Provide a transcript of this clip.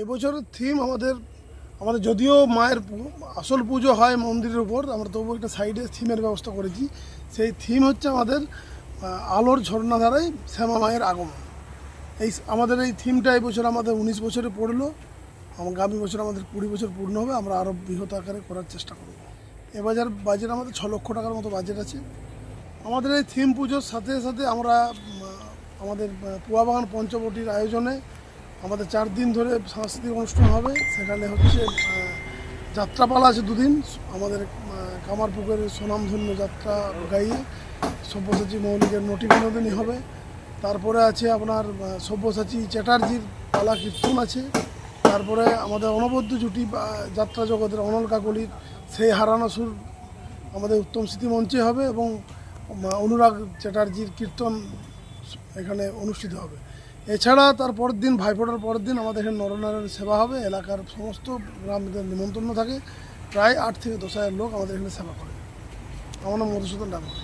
এবছরের থিম আমাদের আমাদের যদিও মায়ের আসল পুজো হয় মন্দিরের উপর, আমরা তবু একটা সাইডে থিমের ব্যবস্থা করেছি। সেই থিম হচ্ছে আমাদের আলোর ঝর্ণাধারায় শ্যামা মায়ের আগমন। এই আমাদের এই থিমটা এই বছর আমাদের উনিশ বছরে পড়ল। আগামী বছর আমাদের কুড়ি বছর পূর্ণ হবে, আমরা আরও বৃহৎ আকারে করার চেষ্টা করব। এবাজার বাজেট আমাদের ছ লক্ষ টাকার মতো বাজেট আছে। আমাদের এই থিম পুজোর সাথে সাথে আমরা আমাদের পুয়াবাগান পঞ্চবটির আয়োজনে আমাদের চার দিন ধরে সাংস্কৃতিক অনুষ্ঠান হবে। সেখানে হচ্ছে যাত্রাপালা আছে দুদিন। আমাদের কামারপুকুরের সুনামধন্য যাত্রা গাইয়ে সব্যসাচী মৌলিকের নটি বিনোদিনী হবে। তারপরে আছে আপনার সব্যসাচী চ্যাটার্জির পালা কীর্তন আছে। তারপরে আমাদের অনবদ্য জুটি যাত্রা জগতের অনল কাকলির সেই হারানো সুর আমাদের উত্তম স্মৃতি মঞ্চে হবে এবং অনুরাগ চ্যাটার্জির কীর্তন এখানে অনুষ্ঠিত হবে। এছাড়া তার পরের দিন, ভাইফোঁটার পরের দিন আমাদের এখানে নরনারায়ণ সেবা হবে। এলাকার সমস্ত গ্রামীদের নিমন্ত্রণ থাকে। প্রায় আট থেকে দশ হাজার লোক আমাদের এখানে সেবা করে। আমাদের মধুসূদন মধুসূদন ডাকর